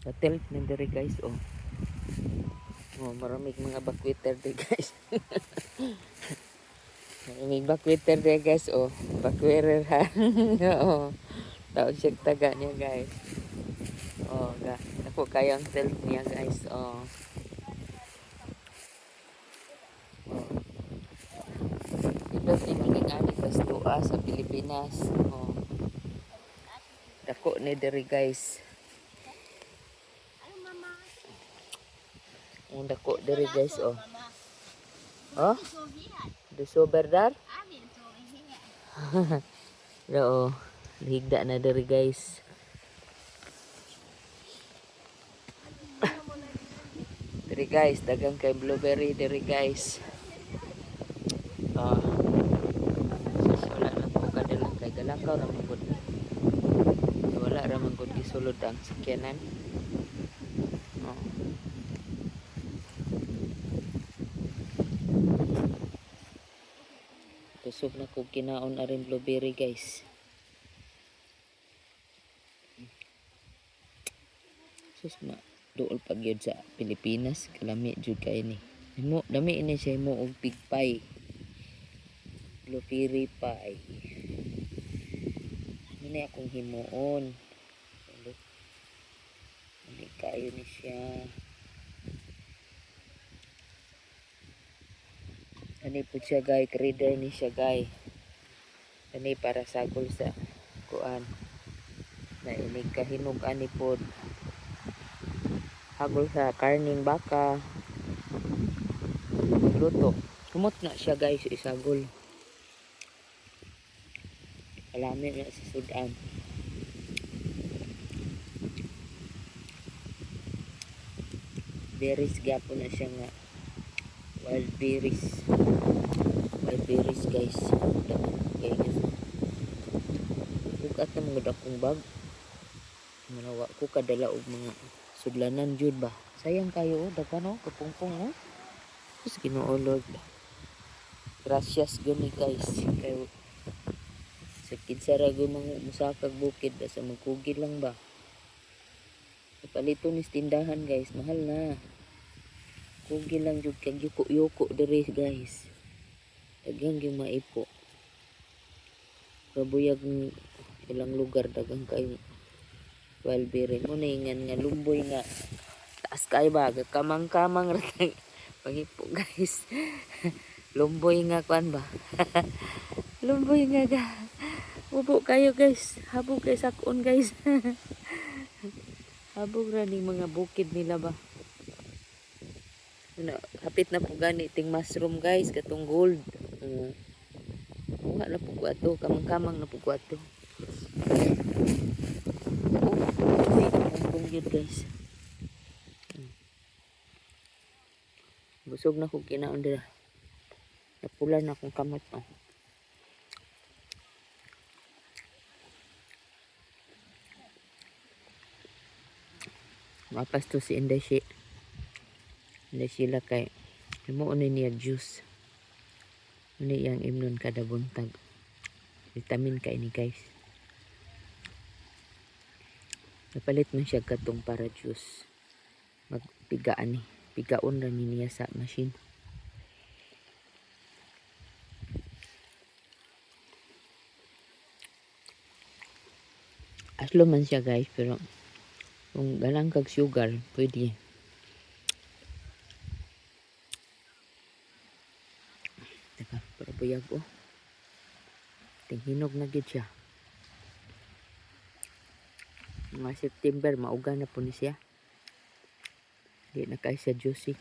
Sa tilt na diri guys, oh. Oh, maraming mga bakwitter di guys. maraming bakwitter di guys, oh. Bakwirer ha. Oo. Tawag siya taga niya guys. Oh, ga. Ako kayo ang tilt niya guys, oh. Oh. Ito si kas tua sa Pilipinas. Oh. Dako ni guys. Ang dako diri guys, oh. Oh, duso berdar. Oo. Higda na diri guys. diri guys, dagang kay blueberry diri guys. Ah. sus, wala lang ko kadalang kay galakaw ra man gud. Wala ra man gud gisulod ang sakyanan. Oh. Kusog na kog kinaon aring blueberry guys. Sus ma duol pag yun sa Pilipinas kalami jud kay ni. Mo dami ini siya mo og pigpay. Blueberry pie. Muna akong himuon. Ano? Hindi kayo ni siya. Ani po siya guy, crider ni siya guy. Ani para sagol sa kuan. Na ini kahinog ani pod. Hagol sa karning baka. Luto. Kumot na siya guys, isagol. Alami na si Sudan. Berries gapo na siya nga wild berries wild berries guys. Guys bukat na mga dakong bag. Manawa ko kadala og mga sudlanan jud ba? Sayang kayo oh daghan oh kapungpong oh. Diyos Ginoo gracias gani guys. Kayo sa kinsara mga musakag bukid sa magkugid lang ba? Palito ni tindahan guys mahal na Kugi lang jud kag yuko-yuko diri guys. Daghang gyud maipo. Kabuyag ng ilang lugar daghang kay Walbere mo na ingan nga lumboy nga taas kay ba kamang-kamang ra pangipo guys. lumboy nga kwan ba. lumboy nga ga. Ubo kayo guys. Habog kay sakon guys. Habog ra ning mga bukid nila ba. Ano, hapit na po gani ting mushroom guys katong gold. Uh, nga na po ato kamang-kamang na po ato oh yun guys busog na kong kinaon dira. Napula na akong kamot oh. mapas to si Indashi hindi sila kay mo niya juice Ini yang imnon kada buntag. Vitamin kay ni guys. Napalit man siya katong para juice magpigaan ni. Pigaon ra ni niya sa machine. Aslo man siya guys pero kung galang kag sugar pwede Buyag oh. Tinghinog na gid siya. Mga September, mauga na po ni siya. Di na kay siya juicy.